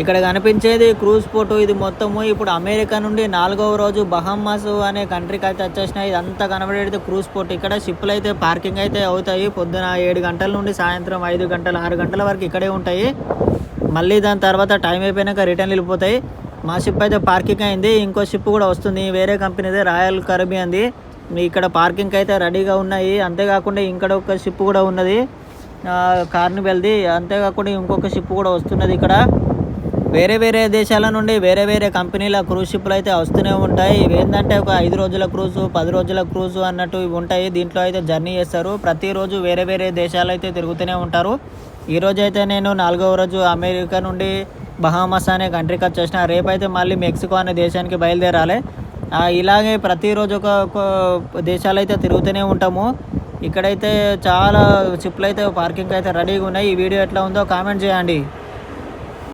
ఇక్కడ కనిపించేది cruise port ఇది మొత్తము ఇప్పుడు అమెరికా నుండి నాలుగవ రోజు బహమ్మస్ అనే కంట్రీకి అయితే వచ్చేసినాయి. ఇదంతా కనబడేది క్రూజ్ పోర్ట్ ఇక్కడ షిప్లు అయితే పార్కింగ్ అయితే అవుతాయి. పొద్దున ఏడు గంటల నుండి సాయంత్రం ఐదు గంటల ఆరు గంటల వరకు ఇక్కడే ఉంటాయి. మళ్ళీ దాని తర్వాత టైం అయిపోయినాక రిటర్న్ వెళ్ళిపోతాయి. మా షిప్ అయితే పార్కింగ్ అయింది. ఇంకో షిప్ కూడా వస్తుంది. వేరే కంపెనీదే రాయల్ కరబియన్ది మీ ఇక్కడ పార్కింగ్ అయితే రెడీగా ఉన్నాయి. అంతేకాకుండా ఇక్కడ ఒక షిప్ కూడా ఉన్నది. కార్నివెల్ది. అంతేకాకుండా ఇంకొక షిప్ కూడా వస్తున్నది ఇక్కడ. వేరే వేరే దేశాల నుండి వేరే వేరే కంపెనీల క్రూజ్ షిప్లు అయితే వస్తూనే ఉంటాయి. ఇవి ఏంటంటే ఒక ఐదు రోజుల క్రూజు పది రోజుల క్రూజు అన్నట్టు ఇవి ఉంటాయి. దీంట్లో అయితే జర్నీ చేస్తారు. ప్రతిరోజు వేరే వేరే దేశాలు అయితే తిరుగుతూనే ఉంటారు. ఈరోజు అయితే నేను నాలుగవ రోజు అమెరికా నుండి బహామస్ అనే కంట్రీకి వచ్చేసిన. రేపైతే మళ్ళీ మెక్సికో అనే దేశానికి బయలుదేరాలి. ఇలాగే ప్రతిరోజు ఒక ఒక దేశాలు అయితే తిరుగుతూనే ఉంటాము. ఇక్కడైతే చాలా షిప్లు అయితే పార్కింగ్ అయితే రెడీగా ఉన్నాయి. ఈ వీడియో ఎట్లా ఉందో కామెంట్ చేయండి.